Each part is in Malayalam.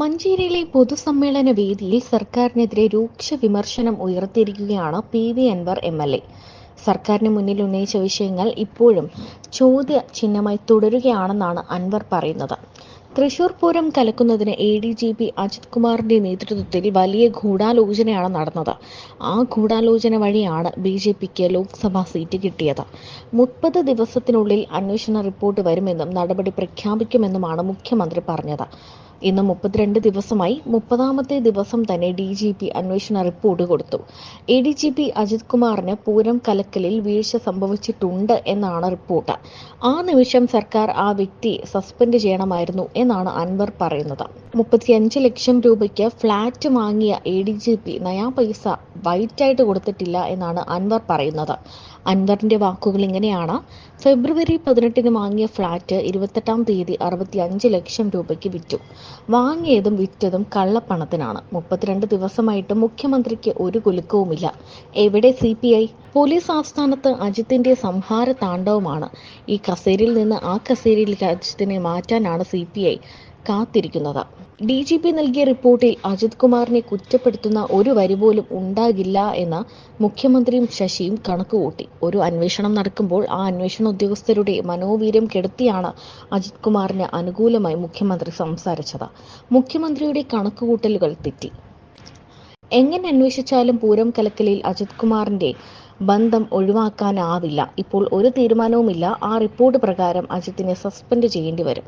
മഞ്ചേരിയിലെ പൊതുസമ്മേളന വേദിയിൽ സർക്കാരിനെതിരെ രൂക്ഷ വിമർശനം ഉയർത്തിയിരിക്കുകയാണ് P V Anvar M L A. സർക്കാരിന് മുന്നിൽ ഉന്നയിച്ച വിഷയങ്ങൾ ഇപ്പോഴും ചോദ്യ ചിഹ്നമായി തുടരുകയാണെന്നാണ് അൻവർ പറയുന്നത്. Thrissur Pooram കലക്കുന്നതിന് A D G P Ajith കുമാറിന്റെ നേതൃത്വത്തിൽ വലിയ ഗൂഢാലോചനയാണ് നടന്നത്. ആ ഗൂഢാലോചന വഴിയാണ് ബി ജെ പിക്ക് ലോക്സഭാ സീറ്റ് കിട്ടിയത്. മുപ്പത് ദിവസത്തിനുള്ളിൽ അന്വേഷണ റിപ്പോർട്ട് വരുമെന്നും നടപടി പ്രഖ്യാപിക്കുമെന്നുമാണ് മുഖ്യമന്ത്രി പറഞ്ഞത്. ഇന്ന് മുപ്പത്തിരണ്ട് ദിവസമായി മുപ്പതാമത്തെ ദിവസം തന്നെ ഡി ജി പി അന്വേഷണ റിപ്പോർട്ട് കൊടുത്തു. A D G P Ajith കുമാറിന് പൂരം കലക്കലിൽ വീഴ്ച സംഭവിച്ചിട്ടുണ്ട് എന്നാണ് റിപ്പോർട്ട്. ആ നിമിഷം സർക്കാർ ആ വ്യക്തി സസ്പെൻഡ് ചെയ്യണമായിരുന്നു എന്നാണ് അൻവർ പറയുന്നത്. മുപ്പത്തിയഞ്ച് ലക്ഷം രൂപയ്ക്ക് ഫ്ളാറ്റ് വാങ്ങിയ എ ഡി ജി പി നയാ പൈസ വൈറ്റായിട്ട് കൊടുത്തിട്ടില്ല എന്നാണ് അൻവർ പറയുന്നത്. അൻവറിന്റെ വാക്കുകൾ ഇങ്ങനെയാണ്. ഫെബ്രുവരി പതിനെട്ടിന് വാങ്ങിയ ഫ്ളാറ്റ് ഇരുപത്തെട്ടാം തീയതി അറുപത്തി അഞ്ച് ലക്ഷം രൂപയ്ക്ക് വിറ്റു. വാങ്ങിയതും വിറ്റതും കള്ളപ്പണത്തിനാണ്. മുപ്പത്തിരണ്ട് ദിവസമായിട്ട് മുഖ്യമന്ത്രിക്ക് ഒരു കുലുക്കവുമില്ല. എവിടെ സി പി ഐ? പോലീസ് ആസ്ഥാനത്ത് അജിത്തിന്റെ സംഹാര താണ്ഡവമാണ് ഈ കസേരയിൽ നിന്ന് ആ കസേരയിലേക്ക് അജിത്തിനെ മാറ്റാനാണ് സി പി ഐ. കാത്തിരിക്കുന്നത്. ഡി ജി പി നൽകിയ റിപ്പോർട്ടിൽ അജിത് കുമാറിനെ കുറ്റപ്പെടുത്തുന്ന ഒരു വരി പോലും ഉണ്ടാകില്ല എന്ന് മുഖ്യമന്ത്രിയും ശശിയും കണക്കുകൂട്ടി. ഒരു അന്വേഷണം നടക്കുമ്പോൾ ആ അന്വേഷണ ഉദ്യോഗസ്ഥരുടെ മനോവീര്യം കെടുത്തിയാണ് അജിത് കുമാറിന് അനുകൂലമായി മുഖ്യമന്ത്രി സംസാരിച്ചത്. മുഖ്യമന്ത്രിയുടെ കണക്കുകൂട്ടലുകൾ തെറ്റി. എങ്ങനെ അന്വേഷിച്ചാലും പൂരം കലക്കലിൽ അജിത് കുമാറിന്റെ ബന്ധം ഒഴിവാക്കാനാവില്ല. ഇപ്പോൾ ഒരു തീരുമാനവുമില്ല. ആ റിപ്പോർട്ട് പ്രകാരം അജിത്തിനെ സസ്പെൻഡ് ചെയ്യേണ്ടി വരും.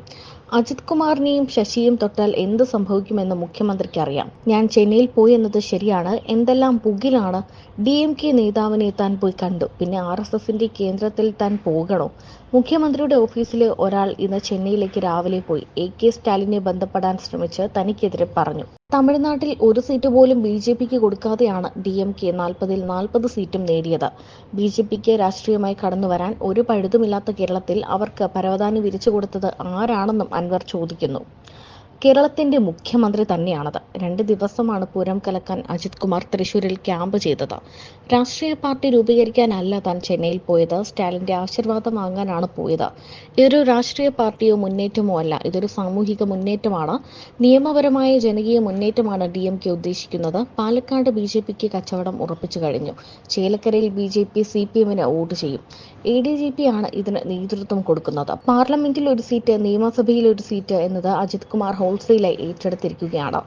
അജിത് കുമാറിനെയും ശശിയും തൊട്ടാൽ എന്ത് സംഭവിക്കുമെന്ന് മുഖ്യമന്ത്രിക്ക് അറിയാം. ഞാൻ ചെന്നൈയിൽ പോയി എന്നത് ശരിയാണ്. എന്തെല്ലാം പുകിലാണ് ഡി എം കെ നേതാവിനെ താൻ പോയി കണ്ടു. പിന്നെ ആർ എസ് എസിന്റെ കേന്ദ്രത്തിൽ താൻ പോകണോ? മുഖ്യമന്ത്രിയുടെ ഓഫീസിലെ ഒരാൾ ഇന്ന് ചെന്നൈയിലേക്ക് രാവിലെ പോയി. എ കെ സ്റ്റാലിനെ ബന്ധപ്പെടാൻ ശ്രമിച്ച് തനിക്കെതിരെ പറഞ്ഞു. തമിഴ്നാട്ടിൽ ഒരു സീറ്റ് പോലും ബി ജെ പിക്ക് കൊടുക്കാതെയാണ് ഡി എം കെ നാൽപ്പതിൽ നാൽപ്പത് സീറ്റും നേടിയത്. ബി ജെ പിക്ക് രാഷ്ട്രീയമായി കടന്നുവരാൻ ഒരു പഴുതുമില്ലാത്ത കേരളത്തിൽ അവർക്ക് പരവതാനി വിരിച്ചു കൊടുത്തത് ആരാണെന്നും അൻവർ ചോദിക്കുന്നു. കേരളത്തിന്റെ മുഖ്യമന്ത്രി തന്നെയാണത്. രണ്ട് ദിവസമാണ് പൂരം കലക്കാൻ അജിത് കുമാർ തൃശൂരിൽ ക്യാമ്പ് ചെയ്തത്. രാഷ്ട്രീയ പാർട്ടി രൂപീകരിക്കാനല്ല താൻ ചെന്നൈയിൽ പോയത്. സ്റ്റാലിന്റെ ആശീർവാദം വാങ്ങാനാണ് പോയത്. ഇതൊരു രാഷ്ട്രീയ പാർട്ടിയോ മുന്നേറ്റമോ അല്ല. ഇതൊരു സാമൂഹിക മുന്നേറ്റമാണ്. നിയമപരമായ ജനകീയ മുന്നേറ്റമാണ് ഡി എം കെ ഉദ്ദേശിക്കുന്നത്. പാലക്കാട് ബി ജെ പിക്ക് കച്ചവടം ഉറപ്പിച്ചു കഴിഞ്ഞു. ചേലക്കരയിൽ B J P C P എമ്മിന് വോട്ട് ചെയ്യും. എ ഡി ജി പി ആണ് ഇതിന് നേതൃത്വം കൊടുക്കുന്നത്. പാർലമെന്റിൽ ഒരു സീറ്റ് നിയമസഭയിൽ ഒരു സീറ്റ് എന്നത് അജിത് കുമാർ ഹോൾസെയിലായി ഏറ്റെടുത്തിരിക്കുകയാണ്.